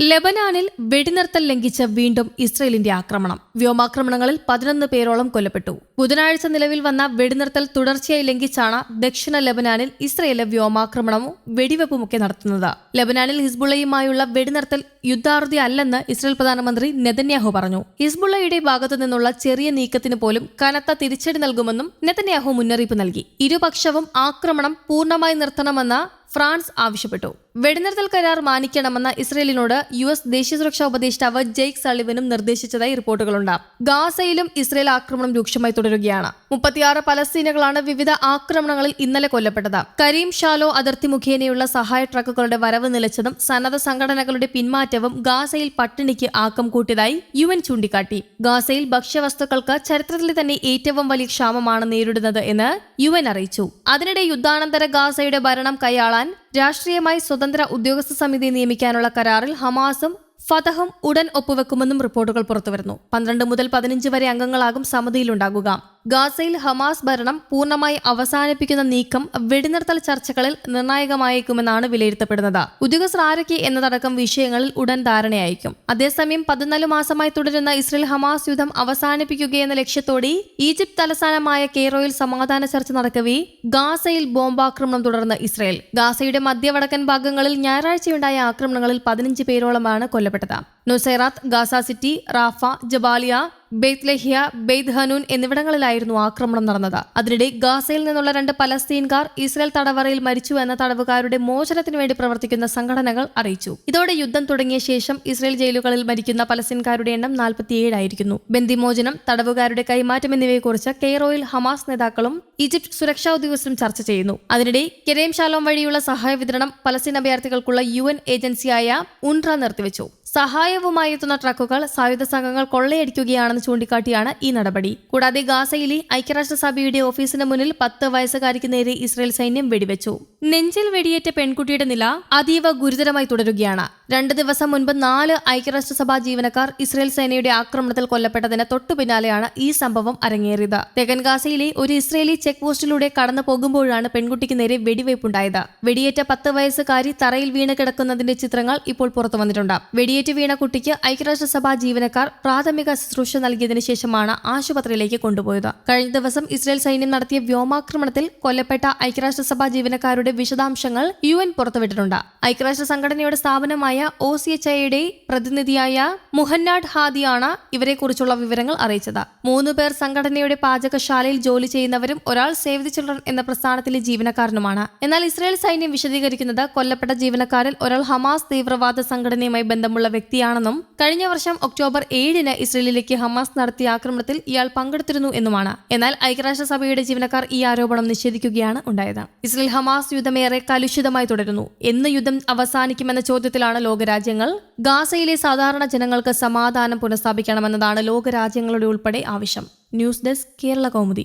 ലെബനാനിൽ വെടിനിർത്തൽ ലംഘിച്ച് വീണ്ടും ഇസ്രയേലിന്റെ ആക്രമണം. വ്യോമാക്രമണങ്ങളിൽ പതിനൊന്ന് പേരോളം കൊല്ലപ്പെട്ടു. ബുധനാഴ്ച നിലവിൽ വന്ന വെടിനിർത്തൽ തുടർച്ചയായി ലംഘിച്ചാണ് ദക്ഷിണ ലബനാനിൽ ഇസ്രയേൽ വ്യോമാക്രമണവും വെടിവെപ്പുമൊക്കെ നടത്തുന്നത്. ലബനാനിൽ ഹിസ്ബുള്ളയുമായുള്ള വെടിനിർത്തൽ യുദ്ധാറുതി അല്ലെന്ന് ഇസ്രയേൽ പ്രധാനമന്ത്രി നെതന്യാഹു പറഞ്ഞു. ഹിസ്ബുള്ളയുടെ ഭാഗത്തു നിന്നുള്ള ചെറിയ നീക്കത്തിന് പോലും കനത്ത തിരിച്ചടി നൽകുമെന്നും നെതന്യാഹു മുന്നറിയിപ്പ് നൽകി. ഇരുപക്ഷവും ആക്രമണം പൂർണമായി നിർത്തണമെന്ന ഫ്രാൻസ് ആവശ്യപ്പെട്ടു. വെടിനിർത്തൽ കരാർ മാനിക്കണമെന്ന ഇസ്രയേലിനോട് യു എസ് ദേശീയ സുരക്ഷാ ഉപദേഷ്ടാവ് ജെയ്ക് സളിവനും നിർദ്ദേശിച്ചതായി റിപ്പോർട്ടുകളുണ്ട്. ഗാസയിലും ഇസ്രയേൽ ആക്രമണം രൂക്ഷമായി തുടരുകയാണ്. മുപ്പത്തിയാറ് പലസ്തീനുകളാണ് വിവിധ ആക്രമണങ്ങളിൽ ഇന്നലെ കൊല്ലപ്പെട്ടത്. കരീം ഷാലോ അതിർത്തി മുഖേനയുള്ള സഹായ ട്രക്കുകളുടെ വരവ് നിലച്ചതും സന്നദ്ധ സംഘടനകളുടെ പിന്മാറ്റവും ഗാസയിൽ പട്ടിണിക്ക് ആക്കം കൂട്ടിയതായി യു എൻ ചൂണ്ടിക്കാട്ടി. ഗാസയിൽ ഭക്ഷ്യവസ്തുക്കൾക്ക് ചരിത്രത്തിലെ തന്നെ ഏറ്റവും വലിയ ക്ഷാമമാണ് നേരിടുന്നത് എന്ന് യു എൻ അറിയിച്ചു. അതിനിടെ യുദ്ധാനന്തര ഗാസയുടെ ഭരണം കൈയാളാൻ രാഷ്ട്രീയമായി സ്വതന്ത്ര ഉദ്യോഗസ്ഥ സമിതി നിയമിക്കാനുള്ള കരാറിൽ ഹമാസും ഫതഹും ഉടൻ ഒപ്പുവെക്കുമെന്നും റിപ്പോർട്ടുകൾ പുറത്തുവരുന്നു. പന്ത്രണ്ട് മുതൽ പതിനഞ്ച് വരെ അംഗങ്ങളാകും സമിതിയിലുണ്ടാകുക. ഗാസയിൽ ഹമാസ് ഭരണം പൂർണമായി അവസാനിപ്പിക്കുന്ന നീക്കം വെടിനിർത്തൽ ചർച്ചകളിൽ നിർണായകമായേക്കുമെന്നാണ് വിലയിരുത്തപ്പെടുന്നത്. ഉദ്യോഗസ്ഥർ ആരൊക്കെ എന്നതടക്കം വിഷയങ്ങളിൽ ഉടൻ ധാരണയായിരിക്കും. അതേസമയം പതിനാല് മാസമായി തുടരുന്ന ഇസ്രയേൽ ഹമാസ് യുദ്ധം അവസാനിപ്പിക്കുകയെന്ന ലക്ഷ്യത്തോടെ ഈജിപ്ത് തലസ്ഥാനമായ കെയ്റോയിൽ സമാധാന ചർച്ച നടക്കവേ ഗാസയിൽ ബോംബാക്രമണം തുടർന്ന് ഇസ്രയേൽ. ഗാസയുടെ മധ്യവടക്കൻ ഭാഗങ്ങളിൽ ഞായറാഴ്ചയുണ്ടായ ആക്രമണങ്ങളിൽ പതിനഞ്ച് പേരോളമാണ് കൊല്ലപ്പെട്ടത്. Nuseirat Gaza city Rafah Jabalia Beit Lahia Beit Hanoun എന്നിവിടങ്ങളിലായിരുന്നു ആക്രമണം നടന്നത്. അതിനിടെ ഗാസയിൽ നിന്നുള്ള രണ്ട് പലസ്തീൻകാർ ഇസ്രായേൽ തടവറയിൽ മരിച്ചു എന്ന തടവുകാരുടെ മോചനത്തിനു വേണ്ടി പ്രവർത്തിക്കുന്ന സംഘടനകൾ അറിയിച്ചു. ഇതോടെ യുദ്ധം തുടങ്ങിയ ശേഷം ഇസ്രായേൽ ജയിലുകളിൽ മരിക്കുന്ന പലസ്തീൻകാരുടെ എണ്ണം നാൽപ്പത്തിയേഴായിരിക്കുന്നു ബന്ദിമോചനം തടവുകാരുടെ കൈമാറ്റം എന്നിവയെക്കുറിച്ച് കെയ്റോയിൽ ഹമാസ് നേതാക്കളും ഈജിപ്ത് സുരക്ഷാ ഉദ്യോഗസ്ഥരും ചർച്ച ചെയ്യുന്നു. അതിനിടെ കെരേം ശാലോം വഴിയുള്ള സഹായ വിതരണം പലസ്തീൻ അഭയാർത്ഥികൾക്കുള്ള യു ഏജൻസിയായ ഉൺട്ര നിർത്തിവെച്ചു. സഹായവുമായി എത്തുന്ന ട്രക്കുകൾ സായുധ സംഘങ്ങൾ കൊള്ളയടിക്കുകയാണെന്ന് ചൂണ്ടിക്കാട്ടിയാണ് ഈ നടപടി. കൂടാതെ ഗാസയിലെ ഐക്യരാഷ്ട്രസഭയുടെ ഓഫീസിന് മുന്നിൽ പത്ത് വയസ്സുകാരിക്ക് നേരെ ഇസ്രായേൽ സൈന്യം വെടിവെച്ചു. നെഞ്ചിൽ വെടിയേറ്റ പെൺകുട്ടിയുടെ നില അതീവ ഗുരുതരമായി തുടരുകയാണ്. രണ്ട് ദിവസം മുൻപ് നാല് ഐക്യരാഷ്ട്രസഭാ ജീവനക്കാർ ഇസ്രായേൽ സേനയുടെ ആക്രമണത്തിൽ കൊല്ലപ്പെട്ടതിന് തൊട്ടു പിന്നാലെയാണ് ഈ സംഭവം അരങ്ങേറിയത്. തെക്കൻ ഗാസയിലെ ഒരു ഇസ്രയേലി ചെക്ക് പോസ്റ്റിലൂടെ കടന്നു പോകുമ്പോഴാണ് പെൺകുട്ടിക്ക് നേരെ വെടിവയ്പുണ്ടായത്. വെടിയേറ്റ പത്ത് വയസ്സുകാരി തറയിൽ വീണ് കിടക്കുന്നതിന്റെ ചിത്രങ്ങൾ ഇപ്പോൾ പുറത്തു വന്നിട്ടുണ്ട്. വെടിയേറ്റ് വീണ കുട്ടിക്ക് ഐക്യരാഷ്ട്രസഭാ ജീവനക്കാർ പ്രാഥമിക ശുശ്രൂഷ നൽകിയതിനു ശേഷമാണ് ആശുപത്രിയിലേക്ക് കൊണ്ടുപോയത്. കഴിഞ്ഞ ദിവസം ഇസ്രയേൽ സൈന്യം നടത്തിയ വ്യോമാക്രമണത്തിൽ കൊല്ലപ്പെട്ട ഐക്യരാഷ്ട്രസഭാ ജീവനക്കാരുടെ വിശദാംശങ്ങൾ യു എൻ പുറത്തുവിട്ടിട്ടുണ്ട്. ഐക്യരാഷ്ട്ര സംഘടനയുടെ സ്ഥാപനമായ ഒ സി എച്ച് ഐയുടെ പ്രതിനിധിയായ മുഹന്നാഡ് ഹാദിയാണ് ഇവരെക്കുറിച്ചുള്ള വിവരങ്ങൾ അറിയിച്ചത്. മൂന്ന് പേർ സംഘടനയുടെ പാചകശാലയിൽ ജോലി ചെയ്യുന്നവരും ഒരാൾ സേവ് ദി ചിൽഡ്രൻ എന്ന പ്രസ്ഥാനത്തിലെ ജീവനക്കാരനുമാണ്. എന്നാൽ ഇസ്രയേൽ സൈന്യം വിശദീകരിക്കുന്നത് കൊല്ലപ്പെട്ട ജീവനക്കാരിൽ ഒരാൾ ഹമാസ് തീവ്രവാദ സംഘടനയുമായി ബന്ധമുള്ള വ്യക്തിയാണെന്നും കഴിഞ്ഞ വർഷം ഒക്ടോബർ ഏഴിന് ഇസ്രയേലിലേക്ക് ഹമാസ് നടത്തിയ ആക്രമണത്തിൽ ഇയാൾ പങ്കെടുത്തിരുന്നു എന്നുമാണ്. എന്നാൽ ഐക്യരാഷ്ട്രസഭയുടെ ജീവനക്കാർ ഈ ആരോപണം നിഷേധിക്കുകയാണ് ഉണ്ടായത്. ഇസ്രയേൽ ഹമാസ് യുദ്ധമേറെ കലുഷിതമായി തുടരുന്നു. എന്ന് യുദ്ധം അവസാനിക്കുമെന്ന ചോദ്യത്തിലാണ് ലോകരാജ്യങ്ങൾ. ഗാസയിലെ സാധാരണ ജനങ്ങൾക്ക് സമാധാനം പുനഃസ്ഥാപിക്കണമെന്നതാണ് ലോകരാജ്യങ്ങളുടെ ഉൾപ്പെടെ ആവശ്യം. News desk Kerala Kaumudi.